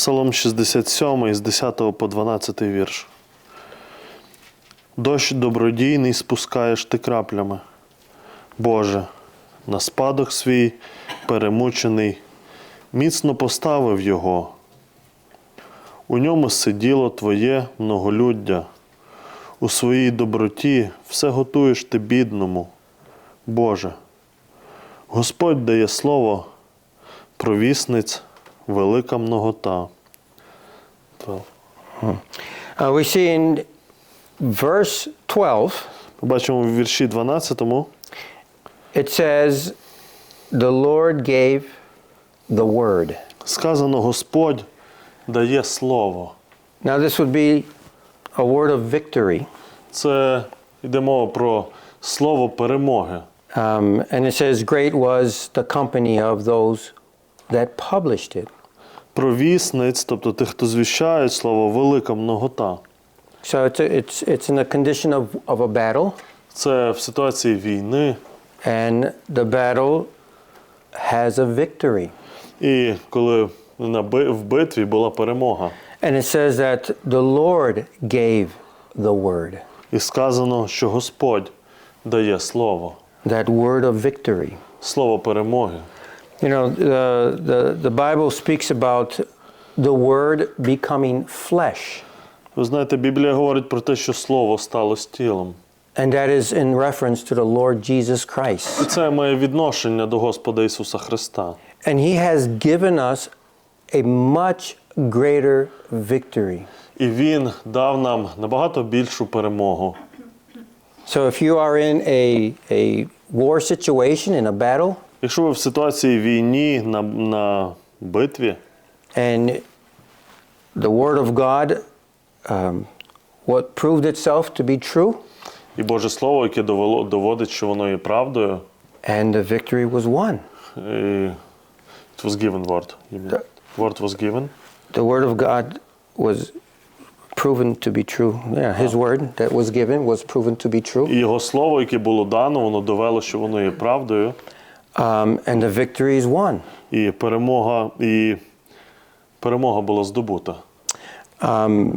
Псалом 67 з 10 по 12 вірш. Дощ добродійний спускаєш ти краплями. Боже, на спадок свій перемучений, міцно поставив його. У ньому сиділо Твоє многолюддя. У своїй доброті все готуєш ти бідному. Боже, Господь дає слово, провісниць, велика многота. Uh, we see in verse 12, Побачимо в вірші 12, it says, The Lord gave the word. сказано Господь дає слово. Now, this would be a word of victory. Це йде мова про слово перемоги. Um, and it says, Great was the company of those that published it. Провісниць, тобто тих, хто звіщає слово, велика многота. So it's, it's, it's in a condition of, of a battle, Це в ситуації війни. and the battle has a victory. І коли на в битві була перемога. And it says that the Lord gave the word, І сказано, що Господь дає слово, that word of victory. слово перемоги. You know, the, the, the Bible speaks about the word becoming flesh, Ви знаєте, Біблія говорить про те, що слово стало з тілом. and that is in reference to the Lord Jesus І Christ. це має відношення до Господа Ісуса Христа. And He has given us a much greater victory. І Він дав нам набагато більшу перемогу. So if you are in a, a war situation, in a battle, Якщо ви в ситуації війні на, на битві, and the Word of God, um, what proved itself to be true, і Боже Слово, яке довело, доводить, що воно є правдою, and the victory was won. і it was given word. you mean? The- Word was given. The Word of God was proven to be true. Yeah, His Word that was given was proven to be true. І його слово, яке було дано, воно довело, що воно є правдою. Um, and the victory is won. І перемога, і перемога була здобута. Um,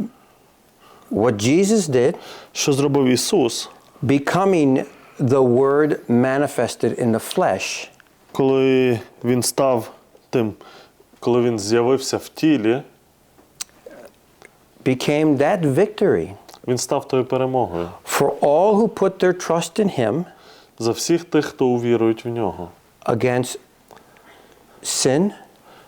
what Jesus did, Що зробив Ісус, becoming the Word manifested in the flesh, коли Він став тим, коли Він з'явився в тілі, became that victory. Він став тою перемогою. For all who put their trust in Him за всіх тих, хто увірують в нього, against sin,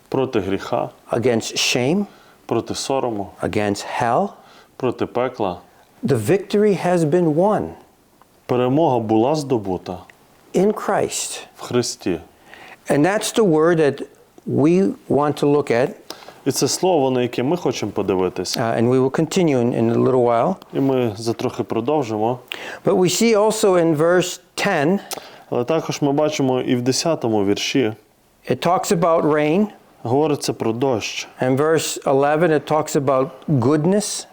проти гріха, against shame, проти сорому, against hell. проти пекла. The victory has been won Перемога була здобута in Christ. в Христі. And that's the word that we want to look at, І це слово, на яке ми хочемо подивитися. uh, and we will continue in, in a little while. І ми за трохи продовжимо. But we see also in verse 10, Але також ми бачимо і в 10-му вірші it talks about rain, говориться про дощ. and verse 11, it talks about goodness,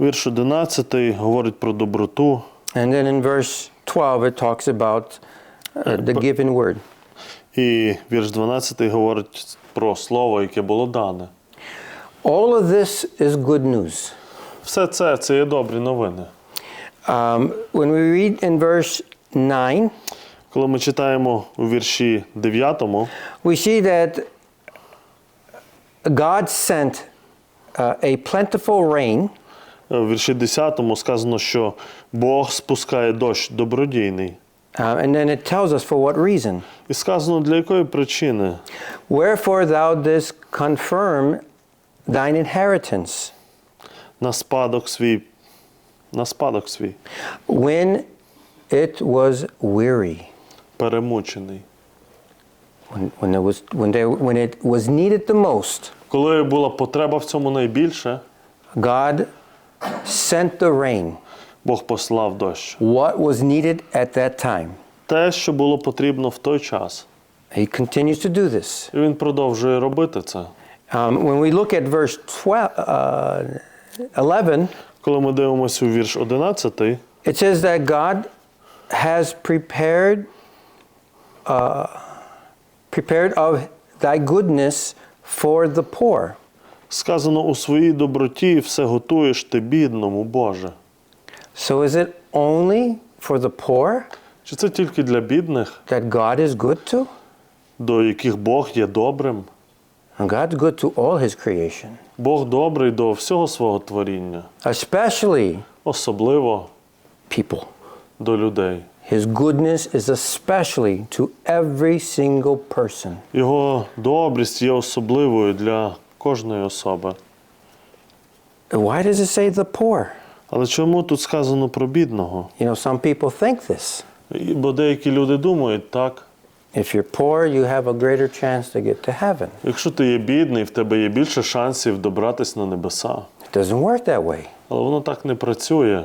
Вірш 11 говорить про доброту, and then in verse 12, it talks about uh, the given word. і вірш 12 говорить про слово, яке було дане. All of this is good news. Все це це є добрі новини. Um, when we read in verse 9, Коли ми читаємо у вірші 9, we see that God sent uh, a plentiful rain в вірші 10 сказано, що Бог спускає дощ добродійний. Uh, and then it tells us for what reason. І сказано, для якої причини? Wherefore thou didst confirm thine inheritance На спадок свій. На спадок свій. when it was weary, Перемучений. when, when, it was, when, there, when it was needed the most. Коли була потреба в цьому найбільше, God sent the rain, Бог послав дощ. what was needed at that time. Те, що було потрібно в той час. He continues to do this. І він продовжує робити це. Um, when we look at verse 12, uh, 11, Коли ми дивимося у вірш 11, it says that God has prepared, uh, prepared of thy goodness for the poor. Сказано у своїй доброті все готуєш ти бідному, Боже. So is it only for the poor Чи це тільки для бідних, that God is good to? до яких Бог є добрим? And God's good to all his creation, Бог добрий до всього свого творіння, especially особливо people. до людей. His goodness is especially to every single person. Його добрість є особливою для кожної особи. Why does it say the poor? Але чому тут сказано про бідного? You know, some people think this. Бо деякі люди думають, так, If you're poor, you have a greater chance to get to heaven. якщо ти є бідний, в тебе є більше шансів добратись на небеса. It doesn't work that way. Але воно так не працює.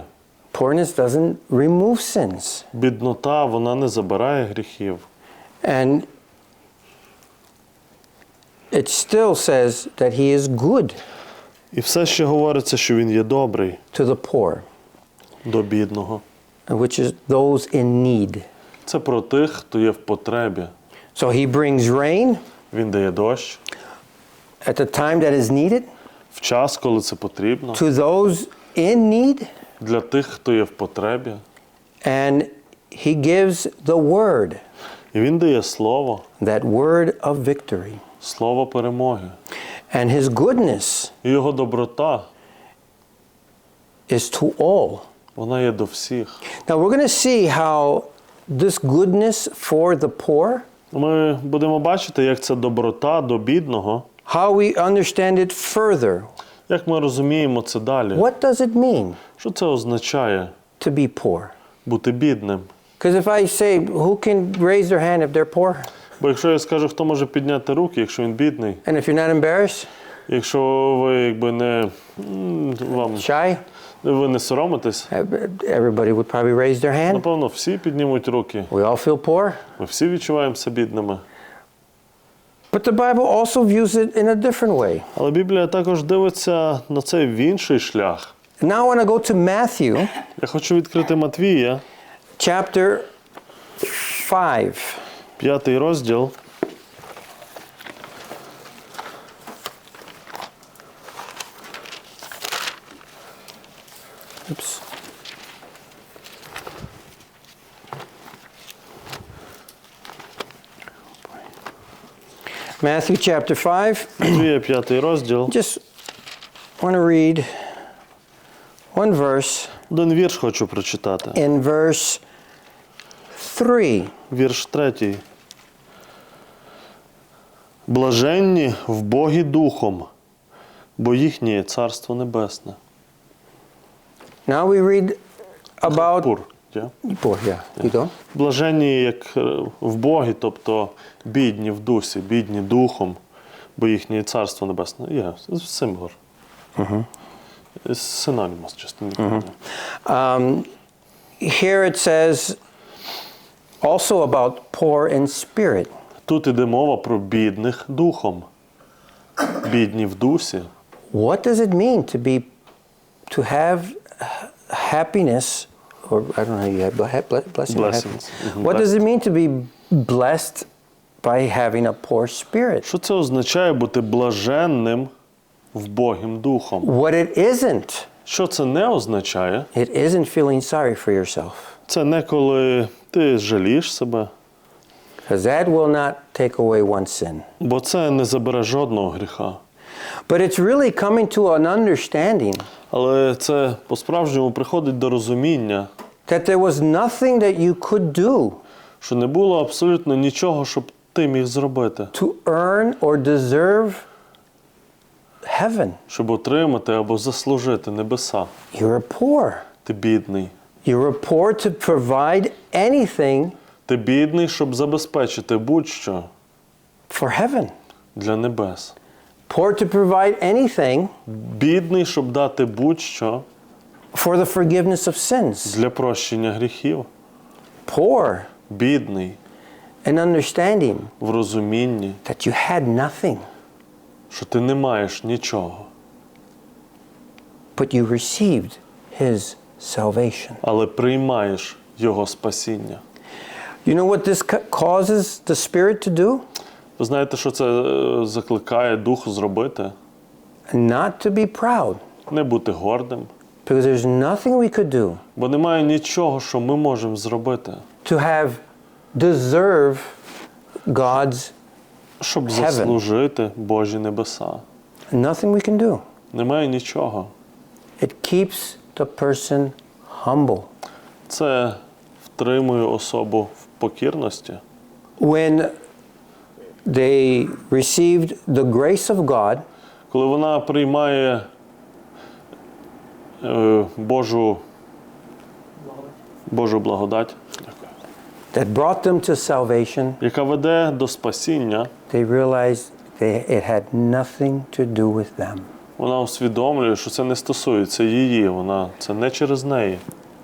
Poorness doesn't remove sins. Біднота вона не забирає гріхів. And it still says that he is good І все ще говориться, що він є добрий to the poor, до бідного. which is those in need. Це про тих, хто є в потребі. So he brings rain Він дає дощ at the time that is needed в час, коли це потрібно, to those in need, для тих, хто є в потребі. and he gives the word, І він дає слово, that word of victory. слово перемоги. And his goodness І його доброта, is to all. вона є до всіх. Now we're going to see how this goodness for the poor, Ми будемо бачити, як ця доброта до бідного, how we understand it further. Як ми розуміємо це далі. What does it mean Що це означає to be poor? бути бідним? Because if I say, who can raise their hand if they're poor? Бо якщо я скажу, хто може підняти руки, якщо він бідний, And if you're not embarrassed, якщо ви якби не м, вам shy, ви не соромитесь, everybody would probably raise their hand. напевно, всі піднімуть руки. We all feel poor. Ми всі відчуваємося бідними. But the Bible also views it in a different way. Але Біблія також дивиться на це в інший шлях. Now I want to go to Matthew Я хочу відкрити Матвія, chapter 5. п'ятий розділ. Oops. Matthew chapter 5. Матвія, п'ятий розділ. Just want to read one verse Один вірш хочу прочитати. in verse 3. Вірш третій. Блаженні в Богі Духом, бо їхнє Царство Небесне. Now we read about Пур. Poor. Yeah, you go. Блаженні як е, в Богі, тобто бідні в дусі, бідні духом, бо їхнє Царство Небесне. Є, символ. Угу. Synonymous, just in the Um, here it says also about poor in spirit. Тут іде мова про бідних духом. Бідні в дусі. What does it mean to be to have happiness or I don't know how you have ble- ble- blessing or Blessings. happiness. Mhm, What does it mean to be blessed by having a poor spirit? Що це означає бути блаженним в Богім духом? What it isn't. Що це не означає? It isn't feeling sorry for yourself. Це не коли ти жалієш себе, Because that will not take away one sin. бо це не забере жодного гріха. But it's really coming to an understanding Але це по-справжньому приходить до розуміння, that there was nothing that you could do що не було абсолютно нічого, щоб ти міг зробити, to earn or deserve heaven. щоб отримати або заслужити небеса. You're poor. Ти бідний. You're poor to provide anything Ти бідний, щоб забезпечити будь-що for heaven. для небес. Poor to provide anything Бідний, щоб дати будь-що for the forgiveness of sins. для прощення гріхів. Poor Бідний in understanding в розумінні, that you had nothing, що ти не маєш нічого, but you received his salvation. але приймаєш Його спасіння. You know what this ca- causes the Spirit to do? Ви знаєте, що це е, закликає дух зробити? not to be proud, не бути гордим, because there's nothing we could do бо немає нічого, що ми можемо зробити, to have deserve God's щоб заслужити Божі небеса. nothing we can do. Немає нічого. It keeps the person humble. Це втримує особу в покірності. When they received the grace of God, Коли вона приймає е, Божу, Божу благодать, that brought them to salvation, яка веде до спасіння, they realized they, it had nothing to do with them. вона усвідомлює, що це не стосується її, вона це не через неї.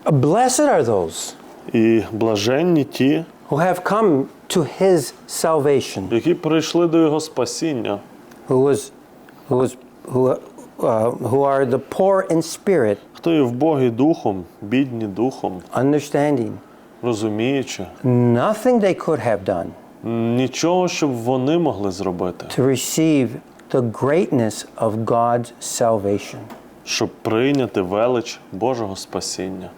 Blessed are those І блаженні ті, who have come to his salvation, які прийшли до його спасіння, who was, who was, who, uh, who are the poor in spirit, хто є в Богі духом, бідні духом, understanding розуміючи, nothing they could have done нічого, щоб вони могли зробити, to receive the greatness of God's salvation, щоб прийняти велич Божого спасіння.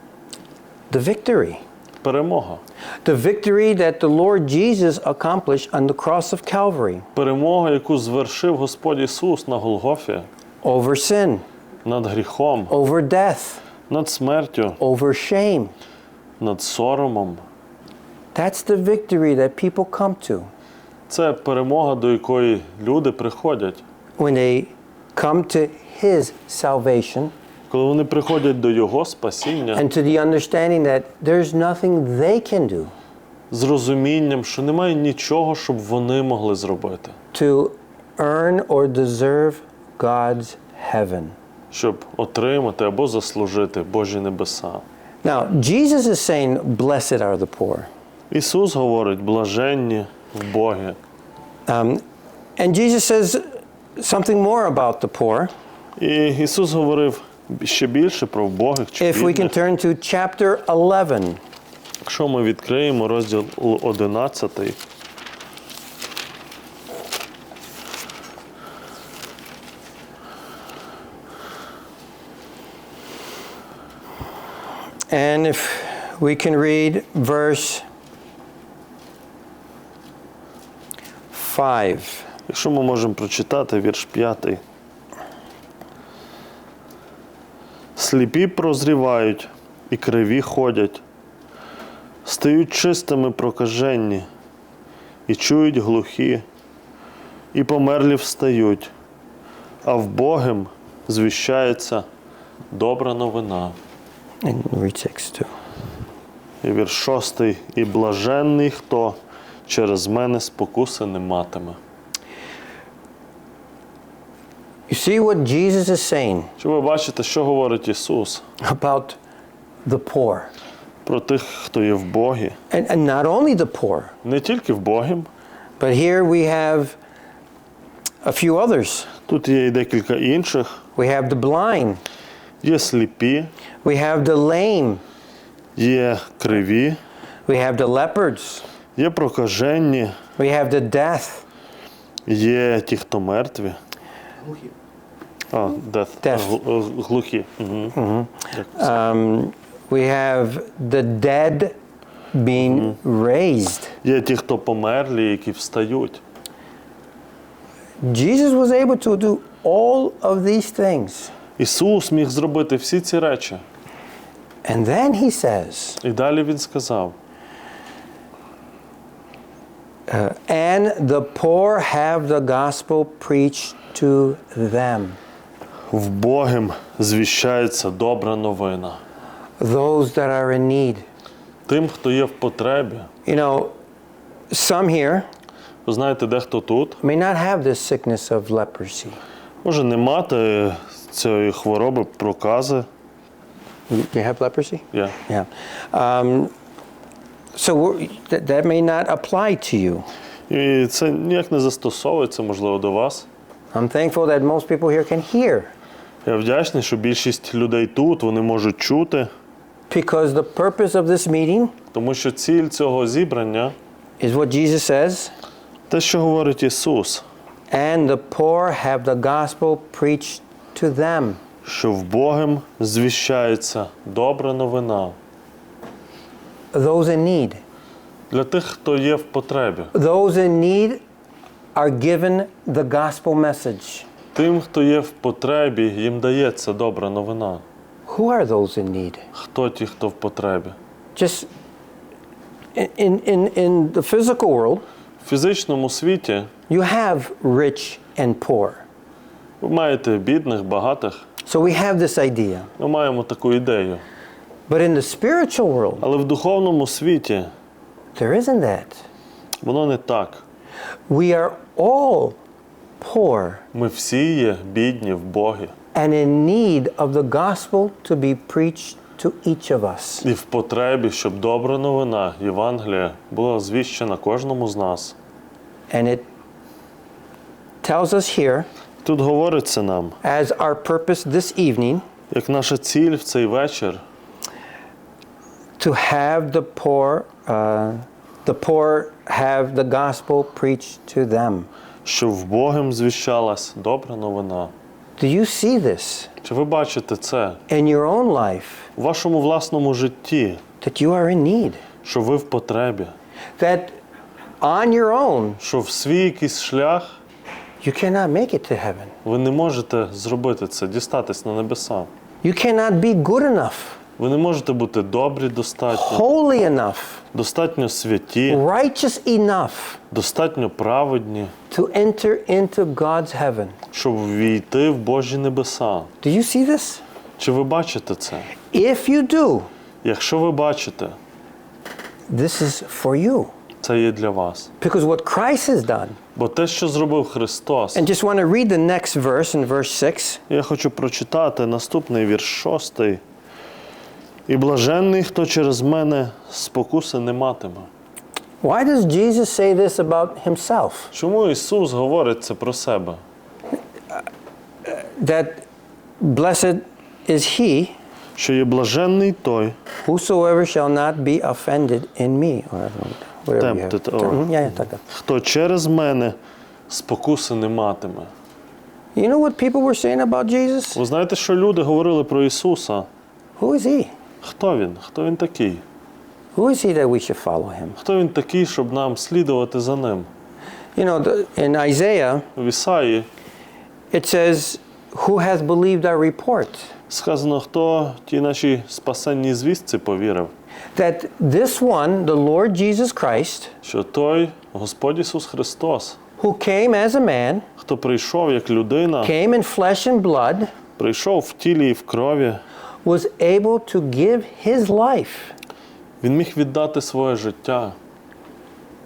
the victory. Перемога. The victory that the Lord Jesus accomplished on the cross of Calvary Перемога, яку звершив Господь Ісус на Голгофі over sin, над гріхом, over death, над смертю, over shame. над соромом. That's the victory that people come to Це перемога, до якої люди приходять. when they come to His salvation Коли вони приходять до Його спасіння and to the understanding that there's nothing they can do з розумінням, що немає нічого, щоб вони могли зробити, to earn or deserve God's heaven. щоб отримати або заслужити Божі небеса. Now, Jesus is saying, Blessed are the poor. Ісус говорить, блаженні в Богі. Um, and Jesus says something more about the poor. І Ісус говорив ще більше про вбогих чи If we can бідних. turn to chapter 11. Якщо ми відкриємо розділ 11, And if we can read verse 5. якщо ми можемо прочитати вірш 5. Сліпі прозрівають і криві ходять, стають чистими прокаженні, і чують глухі, і померлі встають, а вбогим звіщається добра новина. And read 6 too. І вірш шостий. І блаженний, хто через мене спокуси не матиме. You see what Jesus is saying Чи ви бачите, що говорить Ісус about the poor. про тих, хто є в Богі? And, and not only the poor, Не тільки в Богі, but here we have a few others. тут є і декілька інших. We have the blind, Є сліпі, we have the lame, є криві, we have the leopards, є прокаженні, we have the deaf, є ті, хто мертві. А, death. Deaf. Гл- Глухі. Угу. um, we have the dead being raised. Є ті, хто померлі, які встають. Jesus was able to do all of these things. Ісус міг зробити всі ці речі. And then he says, І далі Він сказав: and the poor have the gospel preached to them. В Богим звіщається добра новина. Those that are in need. Тим, хто є в потребі. You know, some here Ви знаєте, дехто тут may not have this sickness of leprosy. може не мати цієї хвороби прокази. You you have leprosy? Є. Yeah. Um, so we're- that, that may not apply to you. І це ніяк не застосовується, можливо, до вас. I'm thankful that most people here can hear Я вдячний, що більшість людей тут вони можуть чути, because the purpose of this meeting тому що ціль цього зібрання is what Jesus says те, що говорить Ісус. and the poor have the gospel preached to them. що в Богом звіщається добра новина Those in need. для тих, хто є в потребі, Those in need are given the gospel message. Тим, хто є в потребі, їм дається добра новина. Who are those in need? Хто ті, хто в потребі? Just in, in, in, the physical world, В фізичному світі you have rich and poor. ви маєте бідних, багатих. So we have this idea. Ми маємо таку ідею. But in the spiritual world, Але в духовному світі there isn't that. воно не так. We are all poor Ми всі є бідні в Богі and in need of the gospel to be preached to each of us. і в потребі, щоб добра новина Євангелія була звіщена кожному з нас. And it tells us here, Тут говориться нам, as our purpose this evening, як наша ціль в цей вечір to have the poor, uh, the poor have the gospel preached to them. Що в Богом звіщалась добра новина. Do you see this Чи ви бачите це in your own life у вашому власному житті, that you are in need? що ви в потребі, That on your own, що в свій якийсь шлях you cannot make it to heaven. ви не можете зробити це, дістатись на небеса. You cannot be good enough, Ви не можете бути добрі достатньо, holy enough, достатньо святі, righteous enough достатньо праведні, to enter into God's heaven. щоб ввійти в Божі небеса. Do you see this? Чи ви бачите це? If you do, Якщо ви бачите, this is for you. це є для вас. Because what Christ has done, Бо те, що зробив Христос, and just want to read the next verse in verse 6. я хочу прочитати наступний вірш шостий. І блаженний, хто через мене спокуси не матиме. Why does Jesus say this about himself? Чому Ісус говорить це про себе? That blessed is he Що є блаженний той, whosoever shall not be offended in me. Or whatever you have. Tempted or- Mhm, Yeah, yeah, так. хто через мене спокуси не матиме. You know what people were saying about Jesus? Ви знаєте, що люди говорили про Ісуса? Who is he? Хто він? Хто він такий? Who is he that we should follow him? Хто він такий, щоб нам слідувати за ним? You know, the, in Isaiah, В Ісаї it says, Who has believed our report? сказано, хто тій нашій спасенній звістці повірив, That this one, the Lord Jesus Christ, що той Господь Ісус Христос, who came as a man, хто прийшов як людина, came in flesh and blood, прийшов в тілі і в крові, was able to give his life він міг віддати своє життя,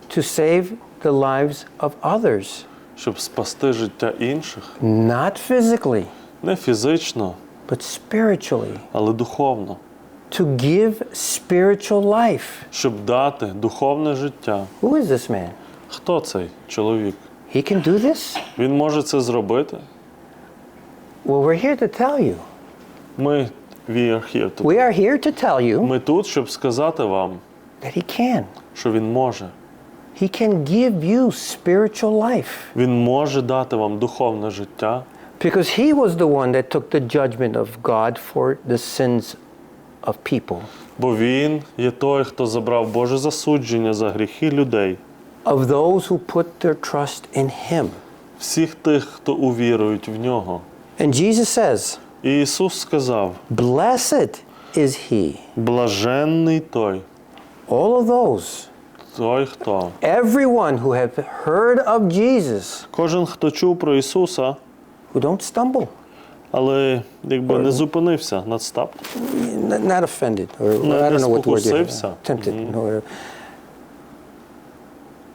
to save the lives of others. щоб спасти життя інших, Not physically, не фізично, but spiritually. але духовно, To give spiritual life. щоб дати духовне життя. Who is this man? Хто цей чоловік? He can do this? Він може це зробити. Well, we're here to tell you. Ми we are here to- We are here to tell you Ми тут, щоб сказати вам, that he can. що він може. He can give you spiritual life Він може дати вам духовне життя, because he was the one that took the judgment of God for the sins of people, бо він є той, хто забрав Боже засудження за гріхи людей, of those who put their trust in him. всіх тих, хто увірують в нього. And Jesus says, І Ісус сказав: Blessed is he. блаженний той, All of those, той, хто. everyone who have heard of Jesus, Кожен, хто чув про Ісуса, who don't stumble, але якби не зупинився над стап, not offended, or Не- I don't know what word you tempted, or whatever.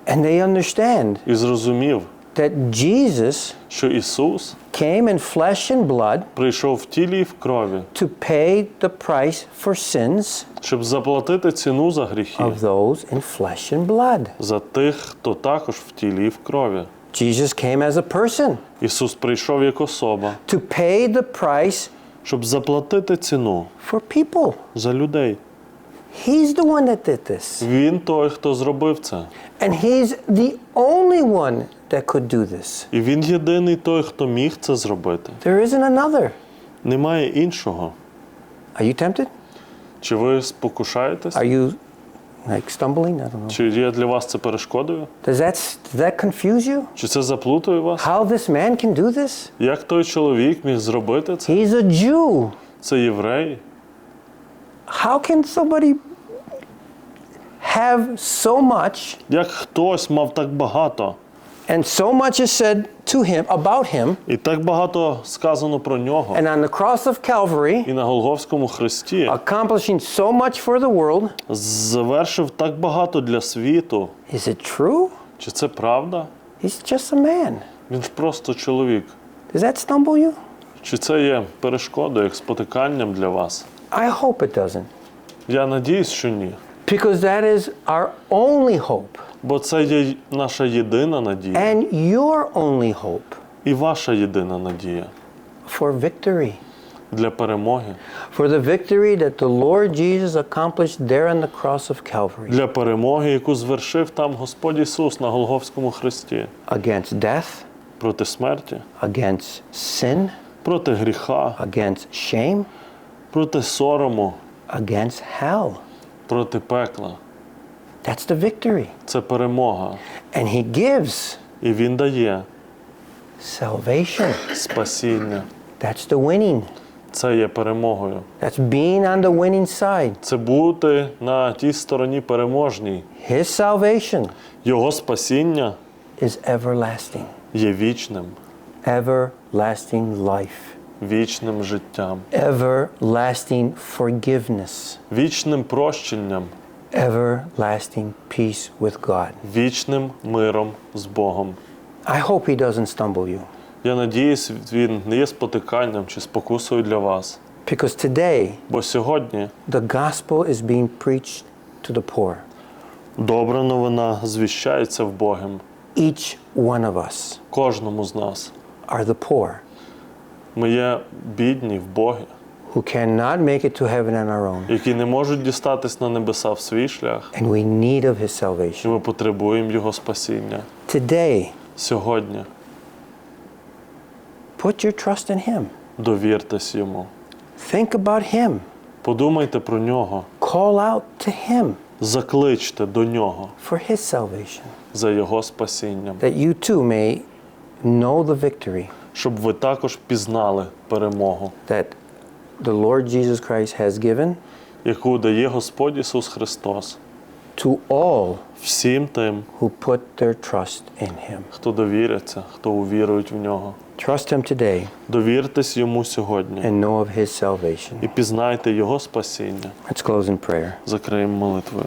And they understand і зрозумів, that Jesus що Ісус came in flesh and blood прийшов в тілі і в крові, to pay the price for sins щоб заплатити ціну за гріхи of those in flesh and blood. за тих, хто також в тілі і в крові. Jesus came as a person Ісус прийшов як особа, to pay the price щоб заплатити ціну for people. за людей. He's the one that did this. Він той, хто зробив це. And he's the only one that could do this. І він єдиний той, хто міг це зробити. There isn't another. Немає іншого. Are you tempted? Чи ви спокушаєтесь? Are you like stumbling? I don't know. Чи є для вас це перешкодою? Does that does that confuse you? Чи це заплутує вас? How this man can do this? Як той чоловік міг зробити це? He's a Jew. Це єврей. How can somebody have so much Як хтось мав так багато, and so much is said to him about him і так багато сказано про нього, and on the cross of Calvary і на Голговському хресті accomplishing so much for the world? завершив так багато для світу. Is it true? Чи це правда? He's just a man. Він ж просто чоловік. Does that stumble you? Чи це є перешкодою, як спотиканням для вас? I hope it doesn't. Я надіюсь, що ні. Because that is our only hope Бо це є наша єдина надія. And your only hope і ваша єдина надія. for victory. для перемоги. For the victory that the Lord Jesus accomplished there on the cross of Calvary. Для перемоги, яку звершив там Господь Ісус на Голговському хресті against death, проти смерті, against sin, проти гріха, against shame, проти сорому, against hell. проти пекла. That's the victory. Це перемога. And He gives І Він дає salvation. спасіння. That's the winning. Це є перемогою. That's being on the winning side. Це бути на тій стороні переможній. His salvation Його спасіння is everlasting, є вічним, everlasting life, вічним життям, everlasting forgiveness, вічним прощенням, everlasting peace with God. вічним миром з Богом. I hope He doesn't stumble you. Я надіюсь, він не є спотиканням чи спокусою для вас. Because today, Бо сьогодні the gospel is being preached to the poor. добра новина звіщається в Богом Each one of us кожному з нас. are the poor Ми є бідні в Богі, who cannot make it to heaven on our own. які не можуть дістатись на небеса в свій шлях, And we need of His і salvation. ми потребуємо Його спасіння. Today, Сьогодні put your trust in Him. довіртесь йому. Think about Him. Подумайте про нього, Call out to Him закличте до нього for His salvation, за його спасінням, that you too may know the victory щоб ви також пізнали перемогу, that the Lord Jesus Christ has given яку дає Господь Ісус Христос to all всім тим, who put their trust in Him. хто довіриться, хто увірують в нього. Trust Him today Довіртесь йому сьогодні and know of His salvation. і пізнайте Його спасіння. Let's close in prayer. Закриємо молитвою.